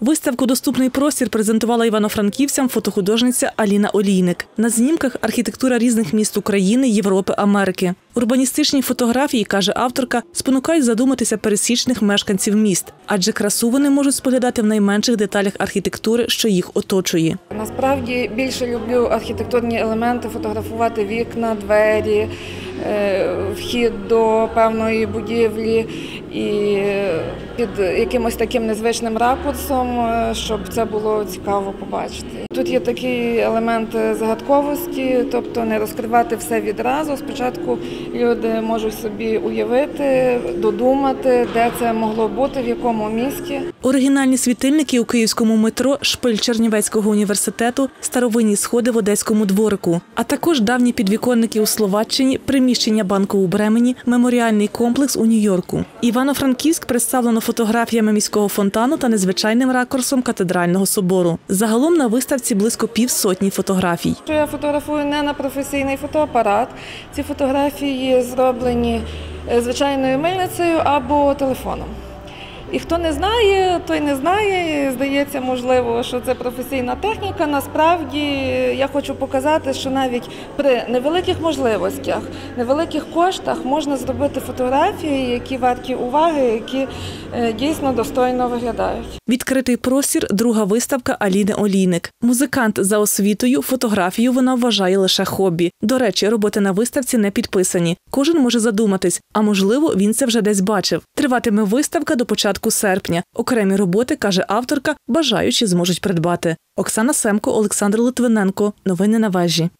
Виставку Доступний простір презентувала івано-франківцям фотохудожниця Аліна Олійник. На знімках архітектура різних міст України, Європи, Америки. Урбаністичні фотографії, каже авторка, спонукають задуматися пересічних мешканців міст, адже красу вони можуть споглядати в найменших деталях архітектури, що їх оточує. Насправді більше люблю архітектурні елементи, фотографувати вікна, двері, вхід до певної будівлі і під якимось таким незвичним ракурсом, е, щоб це було цікаво побачити. Тут є такий елемент загадковості, тобто не розкривати все відразу. Спочатку люди можуть собі уявити, додумати, де це могло бути, в якому місті. Оригінальні світильники у київському метро, шпиль Чернівецького університету, старовинні сходи в Одеському дворику, а також давні підвіконники у Словаччині, приміщення банку у Бремені, меморіальний комплекс у Нью-Йорку. Івано-Франківськ представлено фотографіями міського фонтану та незвичайним ракурсом катедрального собору. Загалом на виставці близько півсотні фотографій. Я фотографую не на професійний фотоапарат. Ці фотографії зроблені е, звичайною мильницею або телефоном. І хто не знає, той не знає. Здається, можливо, що це професійна техніка. Насправді я хочу показати, що навіть при невеликих можливостях, невеликих коштах можна зробити фотографії, які варті уваги, які е, дійсно достойно виглядають. Відкритий простір друга виставка Аліни Олійник. Музикант за освітою, фотографію вона вважає лише хобі. До речі, роботи на виставці не підписані. Кожен може задуматись, а можливо, він це вже десь бачив. Триватиме виставка до початку серпня. Окремі роботи, каже авторка, бажаючі зможуть придбати. Оксана Семко, Олександр Литвиненко. Новини на вежі.